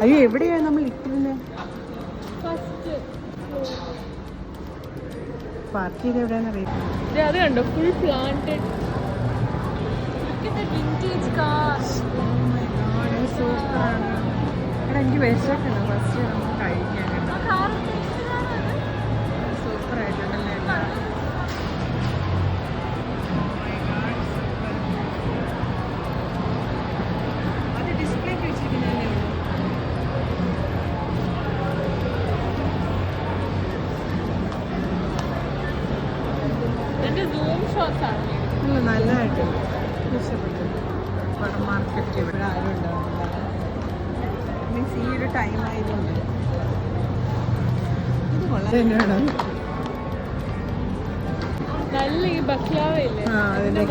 അയ്യോ എവിടെയാ നമ്മൾ ഇട്ടിരുന്നത് പാർക്ക് ചെയ്ത് എവിടെയാണെന്ന് അറിയാം അത് കണ്ടോ? ഫുൾ പ്ലാന്റഡ് വിന്റേജ് കാർ സൂപ്പറാണ് എടാ എനിക്ക് വിശക്കുണ്ട് ഫസ്റ്റ് തന്നെയാണ്. നല്ല ഈ ആ അതിന്റെ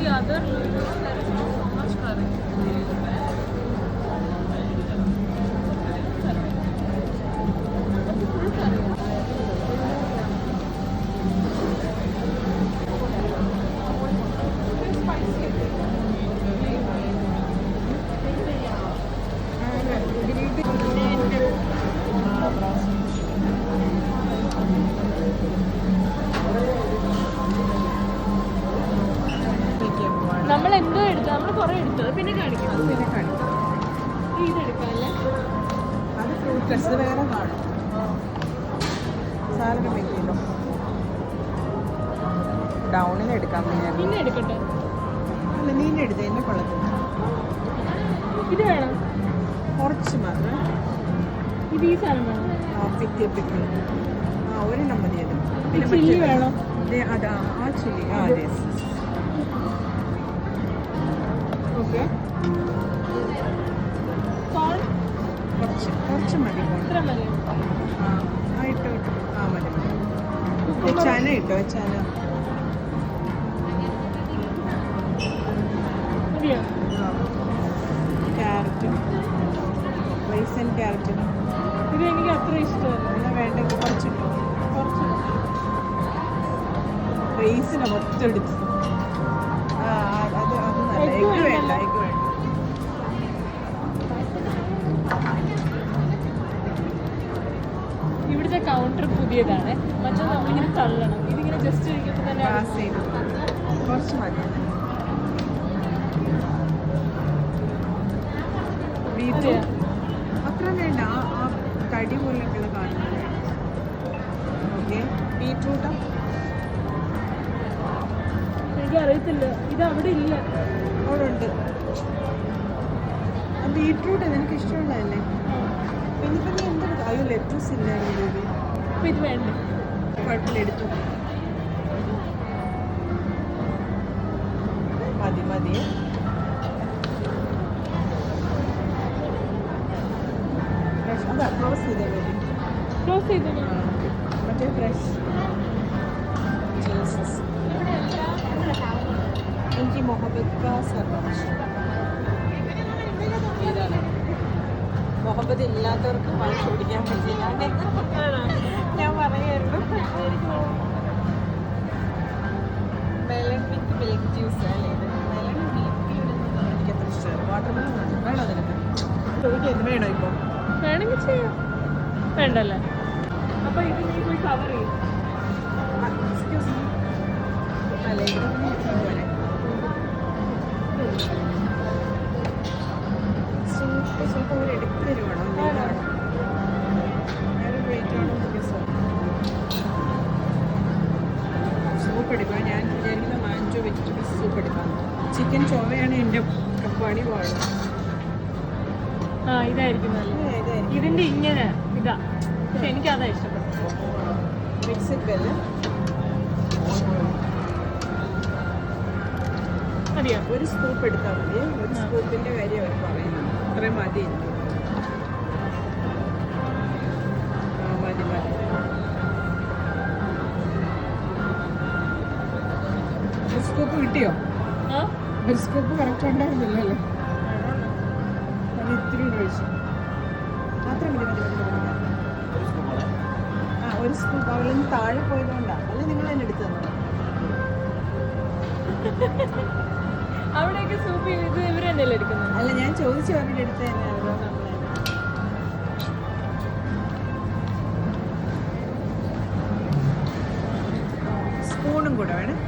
Bir adet maç kaybettik. പിന്നെ പിന്നെ എടുക്കട്ടെ. അല്ല എടുത്ത് എന്നെ കൊള്ളത്തില്ല. ഇത് വേണം. കുറച്ച് മാത്രം. ഇത് ഈ സാധനം വേണം. ആ പിക്ക് പിക്ക് ആ ഒരെണ്ണം നമ്പർ അത് പിന്നെ ചില്ലി. വേണം. അതാ ആ ചില്ലി. ആ അതെ ഓക്കെ. കുറച്ച് കുറച്ച് മതി ഇത്ര മതി ആ ആ ഇട്ടോ ഇട്ടോ. ആ മതി വെച്ചാന ഇട്ടോ വെച്ചാന റൈസൻ ക്യാരറ്റും ഇത് എനിക്ക് അത്ര ഇഷ്ടമല്ല. എന്നാൽ വേണ്ട കുറച്ച് കുറച്ച് റേസിനെ മൊത്തം എടുത്ത്. ആ ആ, അത് അത് നല്ല. Egg എഗ് വേണ്ട എഗ് വേണ്ട. ഇവിടുത്തെ കൗണ്ടർ പുതിയതാണ്. മറ്റേ നമ്മളിങ്ങനെ തള്ളണം. ഇതിങ്ങനെ ജസ്റ്റ് ഇരിക്കുമ്പോൾ തന്നെ കുറച്ച് മതി ബീറ്റ് അത്ര വേണ്ട ആ ആ പോലെയൊക്കെയുള്ള കാണുന്നത്. ഓക്കെ. ബീറ്റ്റൂട്ടോ എനിക്ക് അറിയത്തില്ല ഇത് അവിടെ ഇല്ല. അവിടെ ഉണ്ട് ബീറ്റ്റൂട്ട് നിനക്ക് ഇഷ്ടമുള്ളതല്ലേ പിന്നിപ്പോൾ നീ എന്തെടുക്കും അയ്യോ ലെറ്റസ് ഇല്ലായിരുന്നു അപ്പൊ ഇത് വേണ്ട? കുഴപ്പമില്ല എടുത്തു. മതി മതി. അതാ ക്ലോസ് ചെയ്തേ ക്ലോസ് ചെയ്തു മറ്റേ ഫ്രഷ് ജീസസ് എനിക്ക് മൊഹബത്ത് ഇതാണ്. മൊഹബത്ത് ഇല്ലാത്തവർക്ക് വാങ്ങിച്ചു കുടിക്കാൻ പറ്റില്ല. ചെയ്യാം വേണ്ടല്ലേ? അപ്പൊ ഇത് നീ പോയി കവർ ചെയ്യും. സൂപ്പ് സൂപ്പ് അവർ എടുത്തു തരുവാണോ. വേറെ വെയിറ്റ് ആണോ സൂപ്പ് എടുക്കുക ഞാൻ വിചാരിക്കുന്ന മാഞ്ചോ വെജിറ്റബിൾസ് സൂപ്പ് എടുക്കാം. ചിക്കൻ ചോവയാണ് എന്റെ പണി പാടും ആ ഇതായിരിക്കും നല്ലത്. ഇതിന്റെ ഇങ്ങനെ ഇതാ. പക്ഷെ എനിക്ക് അതാ ബെല്ല് അറിയാം ഒരു സ്കൂപ്പ് എടുത്താൽ മതി. ഒരു സ്കൂപ്പിന്റെ കാര്യം അവർ പറയുന്നത് അത്രയും മതി. ആ മതി മതി. ഒരു സ്കൂപ്പ് കിട്ടിയോ? ഒരു സ്കൂപ്പ് കറക്റ്റ് ഉണ്ടായിരുന്നില്ലല്ലോ. അത് ഇത്തിരി ഒഴിച്ചു മാത്രം മതി മതി മതി മതി മതി. ആ ഒരു സ്കൂൾ അവളിൽ നിന്ന് താഴെ പോയതുകൊണ്ടാണ് അല്ല നിങ്ങൾ തന്നെ എടുത്തു തന്നെ അവിടെയൊക്കെ സൂപ്പ് ഇത് ഇവർ തന്നെയല്ലേ എടുക്കുന്നത്? അല്ല ഞാൻ ചോദിച്ചു അവരുടെ അടുത്ത് തന്നെ. സ്പൂണും കൂടെ വേണം.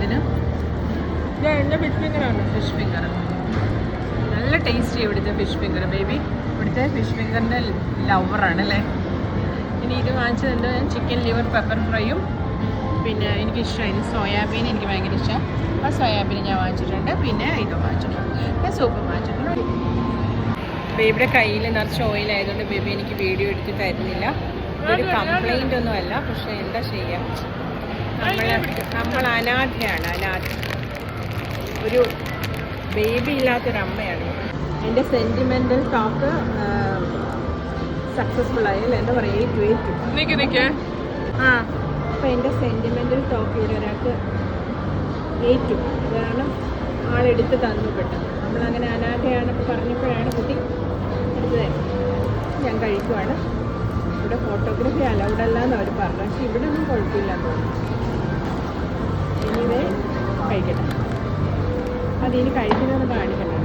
ഇതിന്? ഫിഷ് ഫിംഗറാണ് ഫിഷ് ഫിംഗർ നല്ല ടേസ്റ്റി ഇവിടുത്തെ ഫിഷ് ഫിംഗർ ബേബി ഇവിടുത്തെ ഫിഷ് ഫിംഗറിന്റെ ലവറാണ് അല്ലേ? ഇനി ഇത് വാങ്ങിച്ചതുണ്ട് ഞാൻ ചിക്കൻ ലിവർ പെപ്പർ ഫ്രൈയും പിന്നെ എനിക്ക് ഇഷ്ടമായിരുന്നു സോയാബീൻ എനിക്ക് ഭയങ്കര ഇഷ്ടം ആ സോയാബീൻ ഞാൻ വാങ്ങിച്ചിട്ടുണ്ട്. പിന്നെ ഇത് വാങ്ങിച്ചിട്ടുണ്ട്. ഞാൻ സൂപ്പ് വാങ്ങിച്ചിട്ടുണ്ട്. ബേബിയുടെ കയ്യിൽ നിറച്ച് ഓയിലായതുകൊണ്ട് ബേബി എനിക്ക് വീഡിയോ എടുത്ത് ഒരു കംപ്ലൈന്റ് ഒന്നും അല്ല പക്ഷെ എന്താ ചെയ്യാം? നമ്മൾ നമ്മൾ അനാഥയാണ് അനാഥ. ഒരു ബേബി ഇല്ലാത്തൊരമ്മയാണ്. എന്റെ സെന്റിമെന്റൽ ടോക്ക് സക്സസ്ഫുൾ ആയി അല്ല എന്താ പറയുക ഏറ്റു ഏറ്റു ആ എന്റെ സെന്റിമെന്റൽ ടോക്ക് ഇവിടെ ഒരാൾക്ക് ഏറ്റു. കാരണം ആളെടുത്ത് തന്നു പെട്ടെന്ന്. നമ്മളങ്ങനെ അനാഥയാണെന്ന് പറഞ്ഞപ്പോഴാണ് കുട്ടി എടുത്തത്. ഞാൻ കഴിക്കുവാണ്. ഇവിടെ ഫോട്ടോഗ്രാഫി അലൗഡ് അല്ല എന്ന് അവർ പറഞ്ഞു. പക്ഷെ ഇവിടെ ഒന്നും കുഴപ്പമില്ല തോന്നുന്നു. ഇനിവേ കഴിക്കട്ടെ. അതിനി കഴിക്കുന്നതെന്ന് കാണിക്കണ്ട.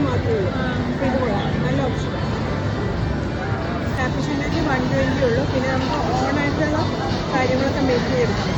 മാത്രമേ ഇത് നല്ല ഓപ്ഷൻ കാപ്പിഷനായിട്ട് വൺ ട്വന്റി ഉള്ളൂ പിന്നെ നമുക്ക് ഓണായിട്ടുള്ള കാര്യങ്ങളൊക്കെ മേക്ക് ചെയ്തെടുക്കാം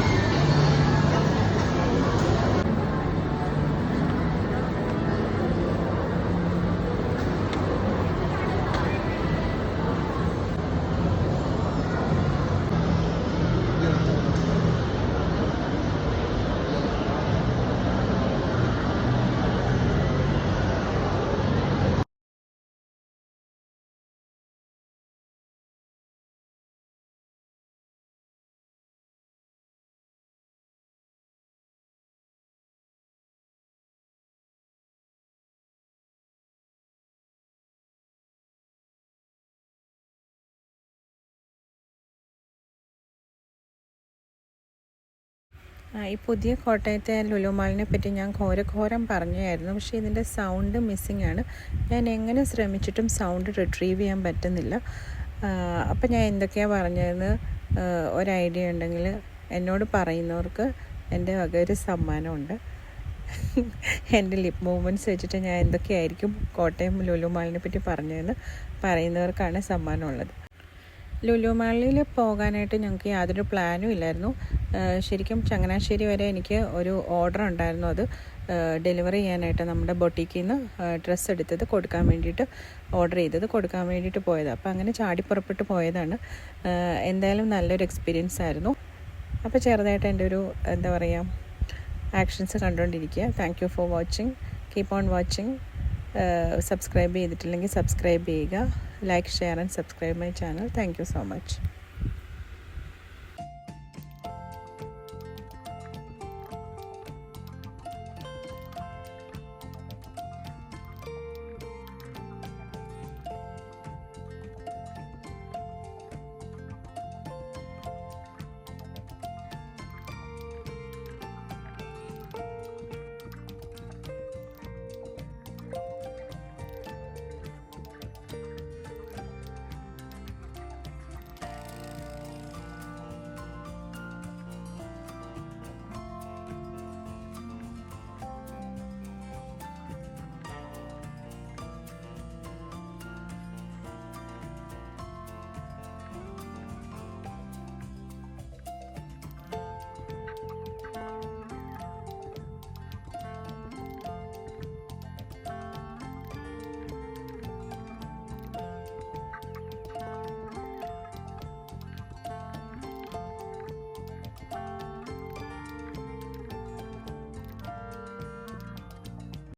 ഈ പുതിയ കോട്ടയത്തെ ലുലുമാളിനെ പറ്റി ഞാൻ ഘോരഘോരം പറഞ്ഞായിരുന്നു. പക്ഷെ ഇതിന്റെ സൗണ്ട് മിസ്സിംഗ് ആണ്. ഞാൻ എങ്ങനെ ശ്രമിച്ചിട്ടും സൗണ്ട് റിട്രീവ് ചെയ്യാൻ പറ്റുന്നില്ല. അപ്പം ഞാൻ എന്തൊക്കെയാണ് പറഞ്ഞതെന്ന് ഒരു ഐഡിയ ഉണ്ടെങ്കിൽ എന്നോട് പറയുന്നവർക്ക് എന്റെ വക ഒരു സമ്മാനമുണ്ട്. എന്റെ ലിപ് മൂവ്മെന്റ്സ് വെച്ചിട്ട് ഞാൻ എന്തൊക്കെയായിരിക്കും കോട്ടയം ലുലുമാലിനെ പറ്റി പറഞ്ഞതെന്ന് പറയുന്നവർക്കാണ് സമ്മാനമുള്ളത്. ലുലു മാളിൽ പോകാനായിട്ട് ഞങ്ങൾക്ക് യാതൊരു പ്ലാനും ഇല്ലായിരുന്നു. ശരിക്കും ചങ്ങനാശ്ശേരി വരെ എനിക്ക് ഒരു ഓർഡർ ഉണ്ടായിരുന്നു അത്. ഡെലിവറി ചെയ്യാനായിട്ട് നമ്മുടെ ബൊട്ടിക്കിൽ നിന്ന് ഡ്രസ്സ് എടുത്തത് കൊടുക്കാൻ വേണ്ടിയിട്ട് ഓർഡർ ചെയ്തത് കൊടുക്കാൻ വേണ്ടിയിട്ട് പോയത്. അപ്പോൾ അങ്ങനെ ചാടി ചാടിപ്പുറപ്പെട്ട് പോയതാണ്. എന്തായാലും നല്ലൊരു എക്സ്പീരിയൻസ് ആയിരുന്നു. അപ്പോൾ ചെറുതായിട്ട് എന്റെ ഒരു എന്താ പറയുക actions കണ്ടുകൊണ്ടിരിക്കുക. Thank you for watching keep on watching subscribe ചെയ്തിട്ടില്ലെങ്കിൽ സബ്സ്ക്രൈബ് ചെയ്യുക. like share and subscribe my channel. Thank you so much.